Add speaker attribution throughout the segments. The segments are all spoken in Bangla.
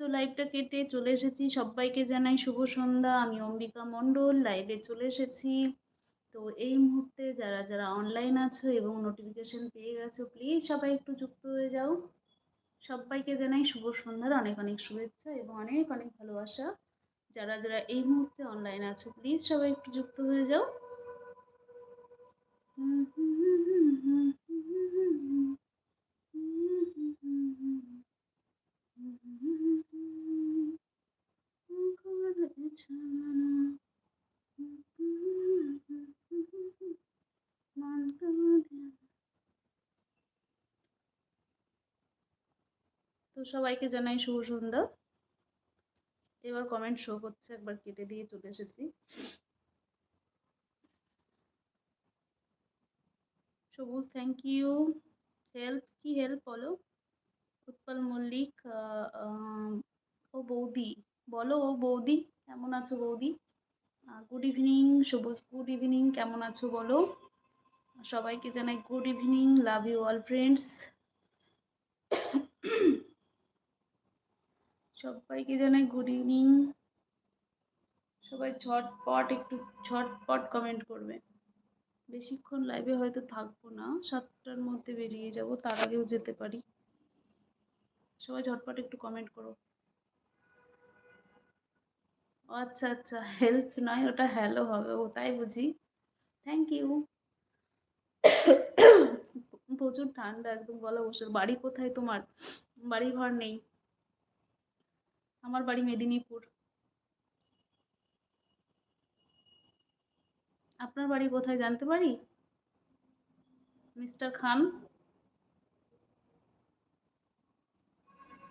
Speaker 1: তো লাইভটা কেটে চলে এসেছি। সবাইকে জানাই শুভ সন্ধ্যা। আমি অম্বিকা মণ্ডল লাইভে চলে এসেছি। তো এই মুহূর্তে যারা যারা অনলাইন আছো এবং নোটিফিকেশন পেয়ে গেছো প্লিজ সবাই একটু যুক্ত হয়ে যাও। সবাইকে জানাই শুভ সন্ধ্যার অনেক অনেক শুভেচ্ছা এবং অনেক অনেক ভালোবাসা। যারা যারা এই মুহূর্তে অনলাইন আছো প্লিজ সবাই একটু যুক্ত হয়ে যাও। হুম হুম হুম হুম হুম হুম হুম তো সবাইকে জানাই শুভ সন্ধ্যা। এবার কমেন্ট শো করছে একবার কেটে দিয়ে চলে এসেছি। সবুজ থ্যাংক ইউ হেল্প কি হেল্প বলো? উৎপল মল্লিক ও বৌদি। বলো ও বৌদি, কেমন আছো বৌদি? Good evening Sabuj good evening কেমন আছো বলো? সবাইকে জানাই good evening love you all friends সবাইকে জানাই গুড ইভিনিং সবাই ঝটপট একটু, ঝটপট কমেন্ট করবে। বেশিক্ষণ লাইভে হয়তো থাকব না, সাতটার মধ্যে বেরিয়ে যাব, তার আগেও যেতে পারি। সবাই ঝটপট একটু কমেন্ট করো। আচ্ছা আচ্ছা হেল্প নয়, ওটা হ্যালো হবে ওটাই বুঝি। থ্যাংক ইউ প্রচুর ঠান্ডা একদম গলা বসে। বাড়ি কোথায় তোমার? বাড়ি ঘর নেই। আমার বাড়ি মেদিনীপুর। আপনার বাড়ি কোথায় জানতে পারি? মিস্টার খান?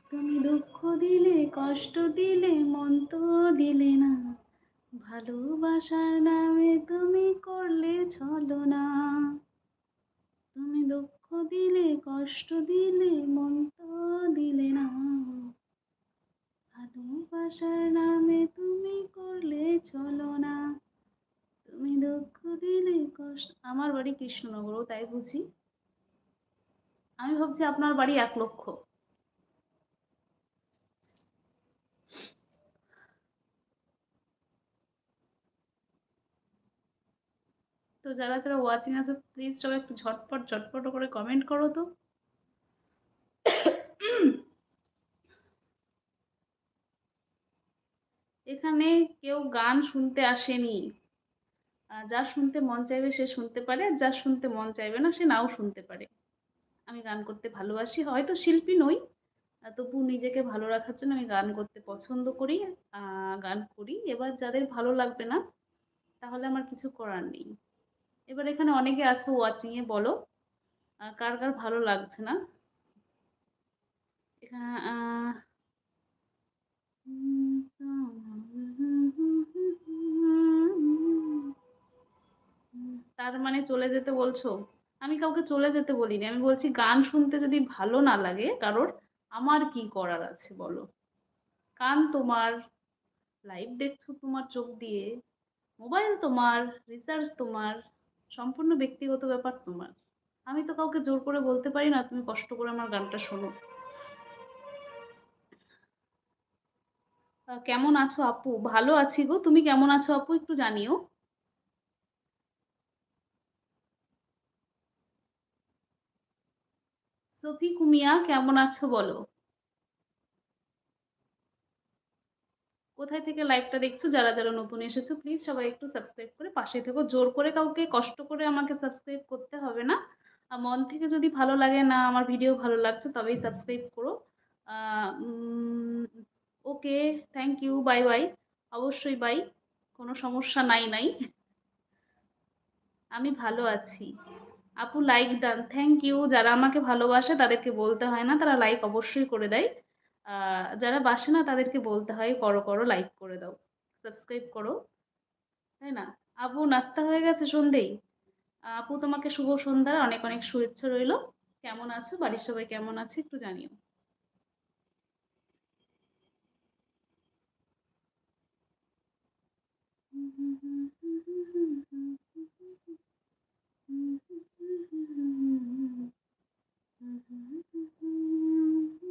Speaker 1: তুমি দুঃখ দিলে, কষ্ট দিলে, মন তো দিলে না। ভালোবাসার নামে তুমি করলে ছলো না। তুমি দুঃখ দিলে, কষ্ট দিলে, মন তো দিলে না। ভালোবাসার নামে তুমি করলে চলো না। তুমি দুঃখ দিলে, কষ্ট আমার বাড়ি কৃষ্ণনগর তাই বুঝি? আমি ভাবছি আপনার বাড়ি এক লক্ষ। তো যারা যারা ওয়াচিং আছে প্লিজ সবাই একটু ঝটপট ঝটপট করে কমেন্ট করো তো। এখানে কেউ গান শুনতে আসেনি। যা শুনতে মন চাইবে সে শুনতে পারে আর যার শুনতে মন চাইবে না সে নাও শুনতে পারে। আমি গান করতে ভালোবাসি, হয়তো শিল্পী নই তবু নিজেকে ভালো রাখার জন্য আমি গান করতে পছন্দ করি গান করি। এবার যাদের ভালো লাগবে না, তাহলে আমার কিছু করার নেই। এবার এখানে অনেকে আছো ওয়াচিংয়ে বলো। কার কার ভালো লাগছে না? তার মানে চলে যেতে বলছো? আমি কাউকে চলে যেতে বলিনি, আমি বলছি গান শুনতে যদি ভালো না লাগে কারোর, আমার কি করার আছে বলো? কান তোমার লাইভ দেখছ তোমার চোখ দিয়ে মোবাইল তোমার রিচার্জ তোমার সম্পূর্ণ ব্যক্তিগত ব্যাপার তোমার। আমি তো কাউকে জোর করে বলতে পারি না, তুমি কষ্ট করে আমার গানটা শোনো। কেমন আছো আপু? ভালো আছি গো। তুমি কেমন আছো আপু? একটু জানিও। সফি কুমিয়া, কেমন আছো বলো? কোথায় থেকে লাইভটা দেখছ? যারা যারা নতুন এসেছ প্লিজ সবাই একটু সাবস্ক্রাইব করে পাশে থেকো। জোর করে কাউকে কষ্ট করে আমাকে সাবস্ক্রাইব করতে হবে না। মন থেকে যদি ভালো লাগে, না, আমার ভিডিও ভালো লাগছে, তবেই সাবস্ক্রাইব করো। Okay thank you bye bye অবশ্যই বাই কোনো সমস্যা নাই নাই। আমি ভালো আছি। আপু লাইক ডান থ্যাংক ইউ যারা আমাকে ভালোবাসে, তাদেরকে বলতে হয় না, তারা লাইক অবশ্যই করে দেয়। যারা বাসে না তাদেরকে বলতে হয়, করো করো লাইক করে দাও সাবস্ক্রাইব করো। তাই না? আপু নাস্তা হয়ে গেছে সন্ধেই। আপু, তোমাকে শুভ সন্ধ্যার অনেক অনেক শুভেচ্ছা রইল। কেমন আছো? বাড়ির সবাই কেমন আছে? একটু জানিও।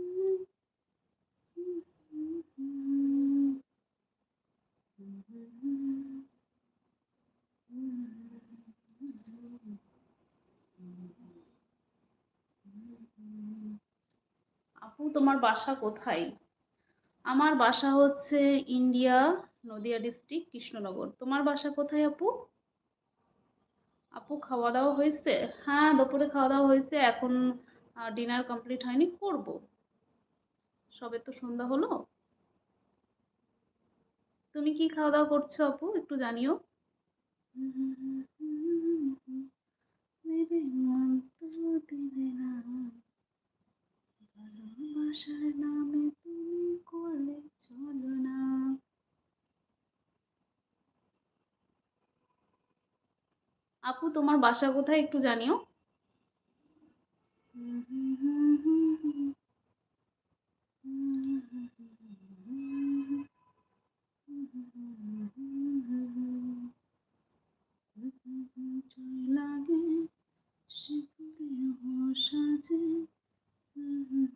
Speaker 1: তোমার বাসা কোথায়? আমার বাসা হচ্ছে ইন্ডিয়া, নদিয়া ডিস্ট্রিক্ট, কৃষ্ণনগর। তোমার বাসা কোথায় আপু? আপু খাওয়া দাওয়া হয়েছে? হ্যাঁ দুপুরে খাওয়া দাওয়া হয়েছে। এখন ডিনার কমপ্লিট হয়নি, করব। সবে তো সন্ধ্যা হলো। তুমি কি খাওয়া দাওয়া করছ আপু? একটু জানিও। মেরে মন তো দিলে না ভালোবাসার নামে তুমি করলে চলো না আপু তোমার বাসা কোথায় একটু জানিও লাগে সে দেহ সাজে ধীরে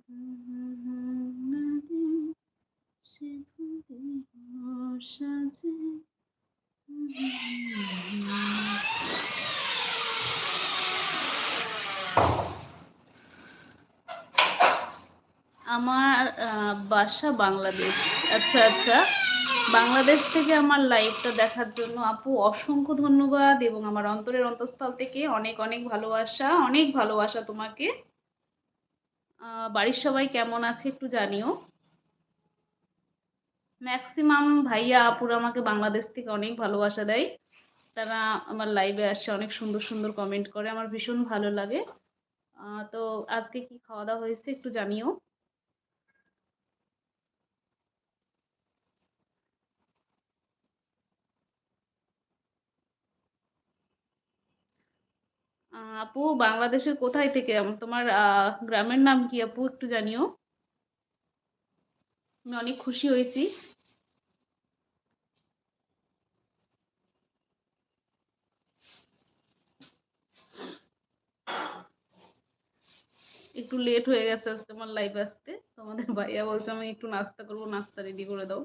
Speaker 1: ধীরে লাগে সে দেহ সাজে আমার আহ, বাসা বাংলাদেশ। আচ্ছা আচ্ছা। বাংলাদেশ থেকে আমার লাইভটা দেখার জন্য আপু অসংখ্য ধন্যবাদ এবং আমার অন্তরের অন্তঃস্থল থেকে অনেক অনেক ভালোবাসা অনেক ভালোবাসা তোমাকে। বাড়ির সবাই কেমন আছে একটু জানিও। ম্যাক্সিমাম ভাইয়া আপুরা আমাকে বাংলাদেশ থেকে অনেক ভালোবাসা দেয়। তারা আমার লাইভে আসে, অনেক সুন্দর সুন্দর কমেন্ট করে। আমার ভীষণ ভালো লাগে। তো আজকে কি খাওয়া দাওয়া হয়েছে একটু জানিও। আপু বাংলাদেশের কোথায় থেকে? তোমার গ্রামের নাম কি আপু একটু জানিও? আমি অনেক খুশি হয়েছি। একটু লেট হয়ে গেছে আজকে আমার লাইভ আসতে। তোমাদের ভাইয়া বলছে আমি একটু নাস্তা করব, নাস্তা রেডি করে দাও।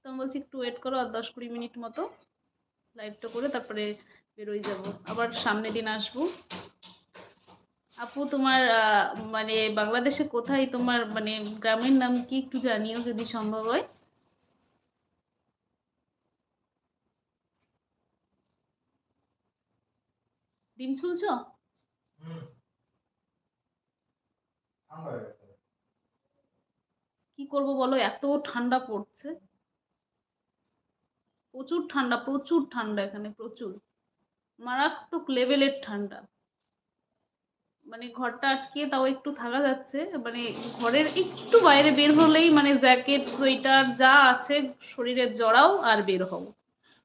Speaker 1: তো আমি বলছি একটু ওয়েট করো আর দশ কুড়ি মিনিট মতো। লাইভটা করে তারপরে বেরোই যাব। আবার সামনের দিন আসব। আপু তোমার মানে বাংলাদেশে কোথায় তোমার মানে গ্রামের নাম কি একটু জানিও যদি সম্ভব হয়। ডিম ছুলছো? কি করব বলো? এত ঠান্ডা পড়ছে। প্রচুর ঠান্ডা প্রচুর ঠান্ডা এখানে প্রচুর। মারাত্মক লেভেলের ঠান্ডা। মানে ঘরটা আটকে তাও একটু থাকা যাচ্ছে মানে ঘরের একটু বাইরে বের হলেই মানে জ্যাকেট সোয়েটার যা আছে, শরীরের জড়াও আর বের হও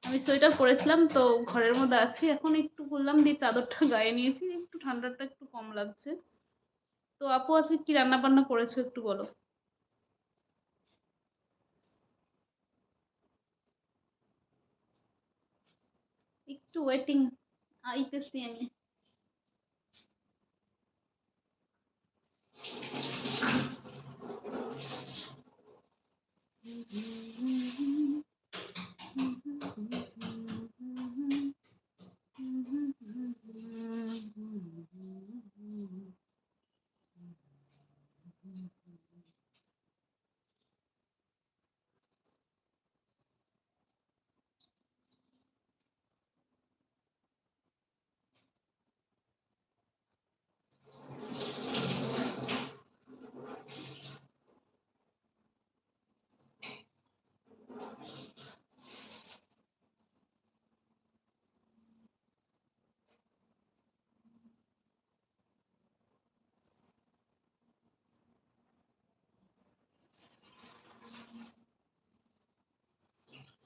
Speaker 1: আমি সোয়েটার পরেছিলাম, তো ঘরের মধ্যে আছি, এখন একটু বললাম দিয়ে চাদরটা গায়ে নিয়েছি, একটু ঠান্ডাটা একটু কম লাগছে। তো আপু, আজকে কি রান্না বান্না করেছ একটু বলো? একটু ওয়েটিং あ、いくつやね。Mm-hmm.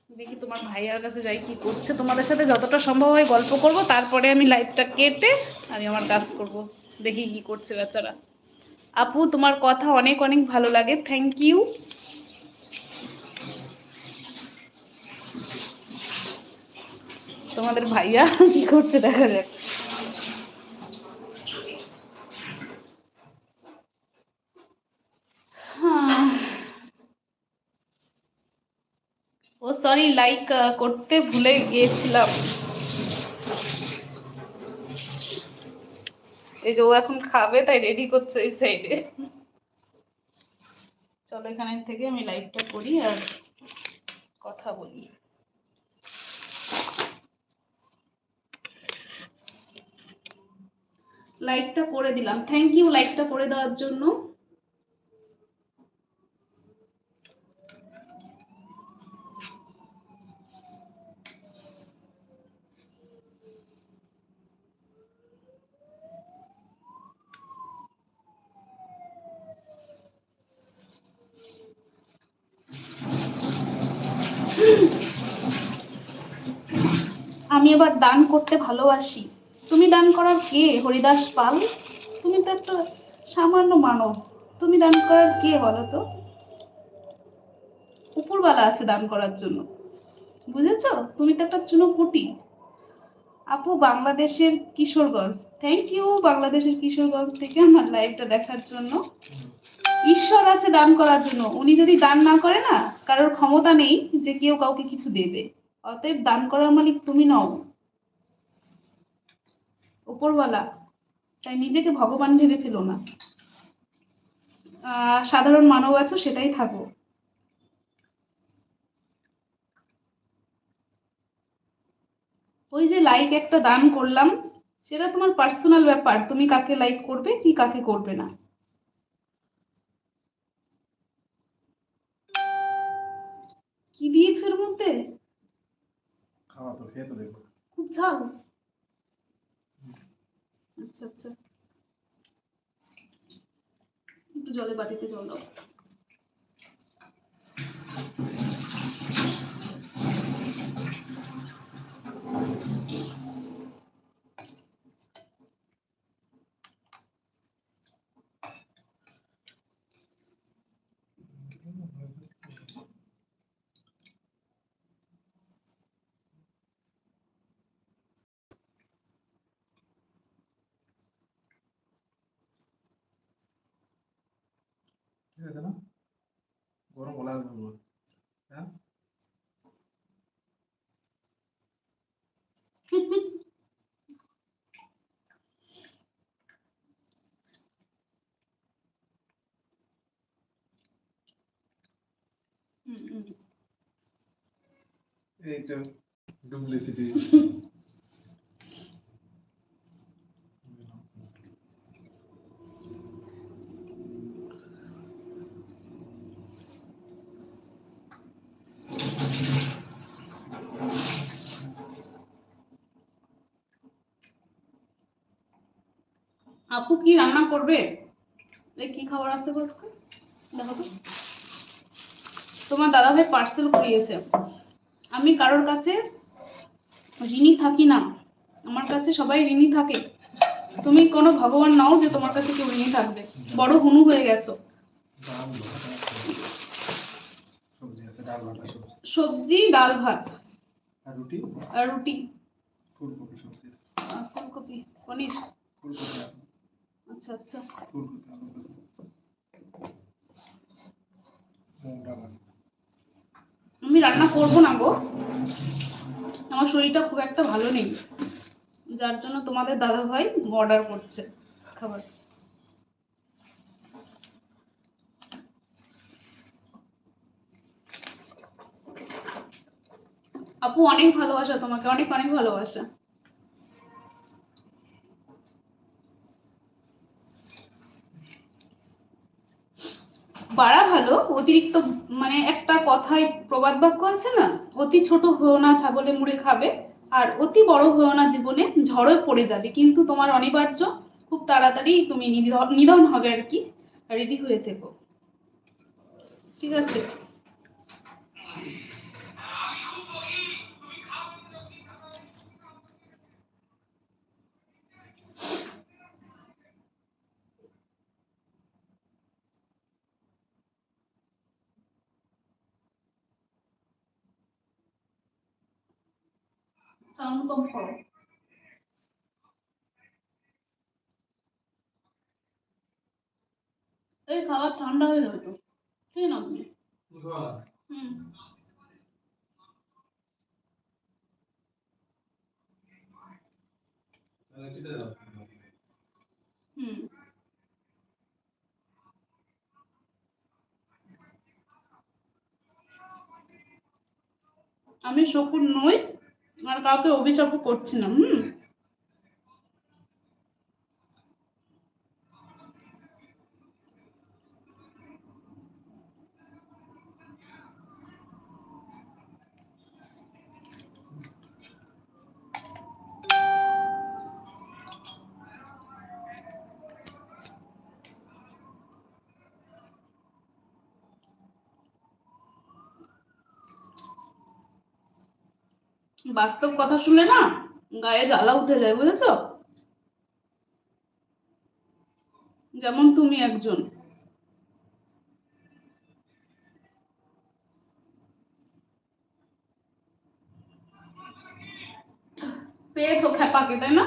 Speaker 1: দেখি তোমার ভাইয়ার কাছে যাই কি করছে। তোমাদের সাথে যতটা সম্ভব হয় গল্প করব, তারপরে আমি লাইভটা কেটে আমি আমার কাজ করব। দেখি কি করছে বেচারা। আপু, তোমার কথা অনেক অনেক ভালো লাগে। থ্যাংক ইউ তোমাদের ভাইয়া কি করছে দেখা যাক। ও সরি লাইক করতে ভুলে গিয়েছিলাম। এই যে ও এখন খাবে, তাই রেডি করছে এই সাইডে চলো এখানে থেকে আমি লাইভটা করি আর কথা বলি। লাইকটা করে দিলাম। থ্যাংক ইউ লাইকটা করে দেওয়ার জন্য আমি আবার দান করতে ভালোবাসি। তুমি দান করার কে, হরিদাস পাল? তুমি তো একটা সামান্য মানব। তুমি দান করার কে বলো তো? উপরওয়ালা আছে দান করার জন্য। বুঝেছ? তুমি তো একটা চুনোপুটি আপু, বাংলাদেশের কিশোরগঞ্জ। থ্যাংক ইউ বাংলাদেশের কিশোরগঞ্জ থেকে আমার লাইভটা দেখার জন্য। ঈশ্বর আছে দান করার জন্য। উনি যদি দান না করে না, কারোর ক্ষমতা নেই যে কেউ কাউকে কিছু দেবে। অতএব দান করার মালিক তুমি নও। উপরওয়ালা তাই নিজেকে ভগবান ভেবে ফেলো না। সাধারণ মানব আছো সেটাই থাকো। ওই যে লাইক একটা দান করলাম সেটা তোমার পার্সোনাল ব্যাপার তুমি কাকে লাইক করবে কি কাকে করবে না। কি দিয়েছ এর মধ্যে?
Speaker 2: খাওয়া তো খেয়ে তো দেখব
Speaker 1: খুব ঝাল। আচ্ছা আচ্ছা। একটু জলে বাটিতে জল দাও।
Speaker 2: ঠিক আছে না? গরম বলা বলব হ্যাঁ। এই তো ডুপ্লিসিটি
Speaker 1: আপু কি রান্না করবে? এই কি খাবার আছে আজকে? দেখো তো। তোমার দাদা ভাই পার্সেল করিয়েছে আমি কারোর কাছে ঋণী থাকি না। আমার কাছে সবাই ঋণী থাকে। তুমি কোনো ভগবান নাও যে তোমার কাছে কেউ ঋণী থাকবে। বড় হুনু হয়ে গেছো।
Speaker 2: সবজি ডাল ভাত। রুটি?
Speaker 1: আর রুটি।
Speaker 2: ফুলকপি সবজি
Speaker 1: ফুলকপি পনির।
Speaker 2: ফুলকপি
Speaker 1: আচ্ছা আচ্ছা। আমি রান্না করব না গো। আমার শরীরটা খুব একটা ভালো নেই। যার জন্য তোমাদের দাদা ভাই অর্ডার করছে খাবার। আপু, অনেক ভালোবাসা তোমাকে, অনেক অনেক ভালোবাসা। বাড়া ভালো, অতিরিক্ত মানে একটা কথায় প্রবাদ বাক্য আছে না? অতি ছোট হয়েও না ছাগলে মুড়ে খাবে, আর অতি বড় হয়েও না জীবনে ঝড়ে পড়ে যাবে। কিন্তু তোমার অনিবার্য, খুব তাড়াতাড়ি তুমি নিধ- নিধন হবে আর কি। রেডি হয়ে থেকো। ঠিক আছে? sound কম করো এই খাবার ঠান্ডা হয়ে যাবে তো ঠিক না আপনি হুম আমি শকুন নই আর কাউকে অভিশাপও করছি না হুম? বাস্তব কথা শুনে না গায়ে জ্বালা উঠে যায়, বুঝেছ? যেমন তুমি একজন। পেয়েছ খ্যাপাকে, তাই না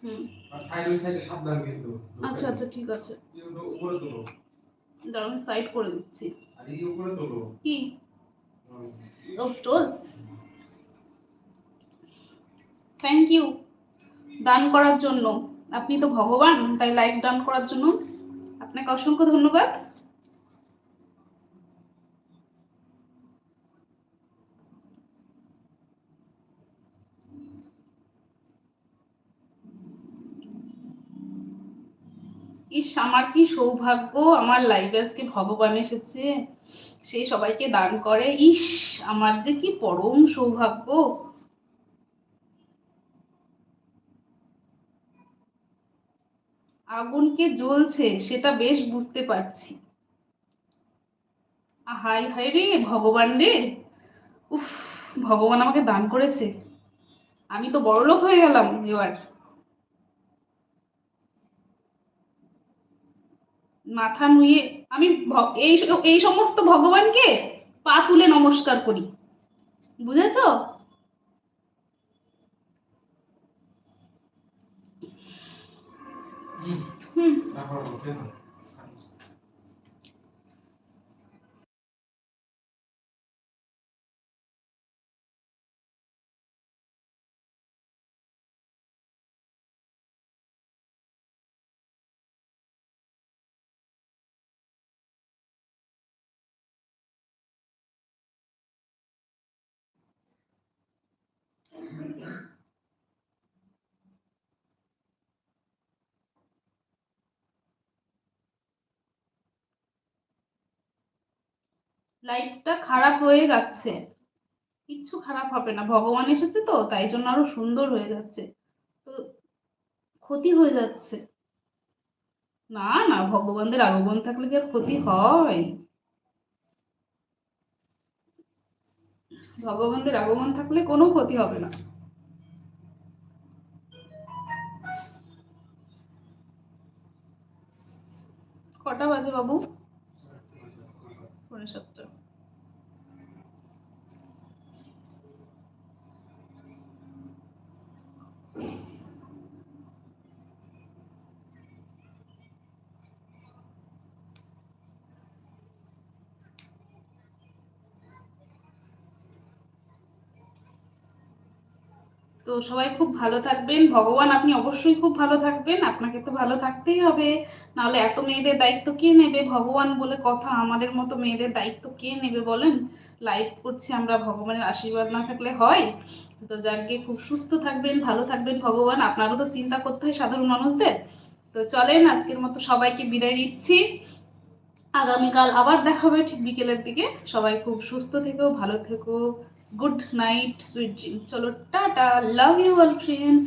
Speaker 1: হুম
Speaker 2: সাবধান কিন্তু।
Speaker 1: আচ্ছা আচ্ছা ঠিক আছে।
Speaker 2: উপরে তোলো।
Speaker 1: দাঁড়াও আমি সাইড করে দিচ্ছি।
Speaker 2: আর এই উপরে তোলো।
Speaker 1: কি? স্টোল থ্যাংক ইউ দান করার জন্য। আপনি তো ভগবান তাই লাইক দান করার জন্য। আপনাকে অসংখ্য ধন্যবাদ। ইস, আমার কি সৌভাগ্য, আমার লাইফে আজকে ভগবান এসেছে, সে সবাইকে দান করে। ইস, আমার যে কি পরম সৌভাগ্য। আগুনকে জ্বলছে, সেটা বেশ বুঝতে পারছি। হাই হাই রে, ভগবান রে। উফ, ভগবান আমাকে দান করেছে। আমি তো বড়লোক হয়ে গেলাম এবার। মাথা নুয়ে আমি এই এই সমস্ত ভগবানকে পা তুলে নমস্কার করি। বুঝেছ? হুম। লাইফটা খারাপ হয়ে যাচ্ছে। কিচ্ছু খারাপ হবে না। ভগবান এসেছে তো, তাই জন্য আরও সুন্দর হয়ে যাচ্ছে। তো ক্ষতি হয়ে যাচ্ছে। না না, ভগবানদের আগমন থাকলে কি আর ক্ষতি হয়? ভগবানদের আগমন থাকলে কোনো ক্ষতি হবে না। কটা বাজে বাবু? সবাই খুব ভালো থাকবেন। ভগবান আপনি অবশ্যই খুব ভালো থাকবেন। আপনাকে তো ভালো থাকতেই হবে। নাহলে এত মেয়েদের দায়িত্ব কে নেবে? ভগবান বলে কথা আমাদের মতো মেয়েদের দায়িত্ব কে নেবে বলেন? লাইভ করছি আমরা, ভগবানের আশীর্বাদ না থাকলে হয়। তো যাকে খুব সুস্থ থাকবেন, ভালো থাকবেন ভগবান। আপনারও তো চিন্তা করতে হয় সাধারণ মানুষদের। তো চলেন, আজকের মতো সবাইকে বিদায় নিচ্ছি। আগামীকাল আবার দেখা হবে ঠিক বিকেলের দিকে। সবাই খুব সুস্থ থেকো, ভালো থেকো। গুড নাইট সুইট ড্রিম চলো tata love you all friends